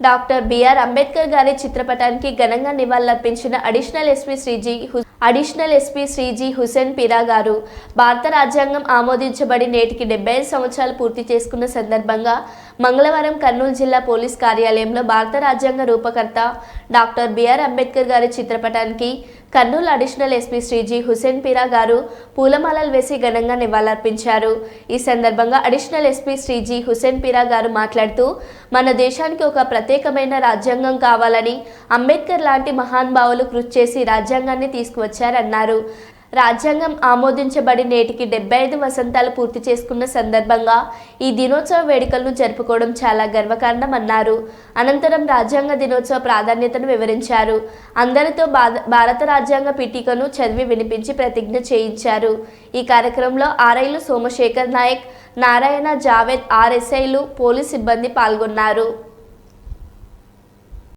Doctor BR Ambedkar గారి చిత్రపటానికి ఘనంగా నివాళులర్పించిన additional SP Sriji additional SP Sriji Hussain Peera గారు భారత రాజ్యాంగం ఆమోదించబడి నేటికి డెబ్బై ఐదు సంవత్సరాలు పూర్తి చేసుకున్న సందర్భంగా మంగళవారం కర్నూలు జిల్లా పోలీస్ కార్యాలయంలో భారత రాజ్యాంగ రూపకర్త డాక్టర్ బిఆర్ అంబేద్కర్ గారి చిత్రపటానికి కర్నూలు అడిషనల్ ఎస్పీ శ్రీజీ హుసేన్ పీరా గారు పూలమాలలు వేసి ఘనంగా నివాళులర్పించారు. ఈ సందర్భంగా అడిషనల్ ఎస్పీ శ్రీజీ హుసేన్ పీరా గారు మాట్లాడుతూ మన దేశానికి ఒక ప్రత్యేకమైన రాజ్యాంగం కావాలని అంబేద్కర్ లాంటి మహానుభావులు కృషి చేసి రాజ్యాంగాన్ని తీసుకువచ్చారన్నారు. రాజ్యాంగం ఆమోదించబడి నేటికి డెబ్బై ఐదు వసంతాలు పూర్తి చేసుకున్న సందర్భంగా ఈ దినోత్సవ వేడుకలను జరుపుకోవడం చాలా గర్వకారణం అన్నారు అనంతరం రాజ్యాంగ దినోత్సవ ప్రాధాన్యతను వివరించారు. అందరితో భారత రాజ్యాంగ పీఠికను చదివి వినిపించి ప్రతిజ్ఞ చేయించారు. ఈ కార్యక్రమంలో ఆర్ఐలు సోమశేఖర్ నాయక్ నారాయణ జావేద్ ఆర్ఎస్ఐలు పోలీస్ సిబ్బంది పాల్గొన్నారు.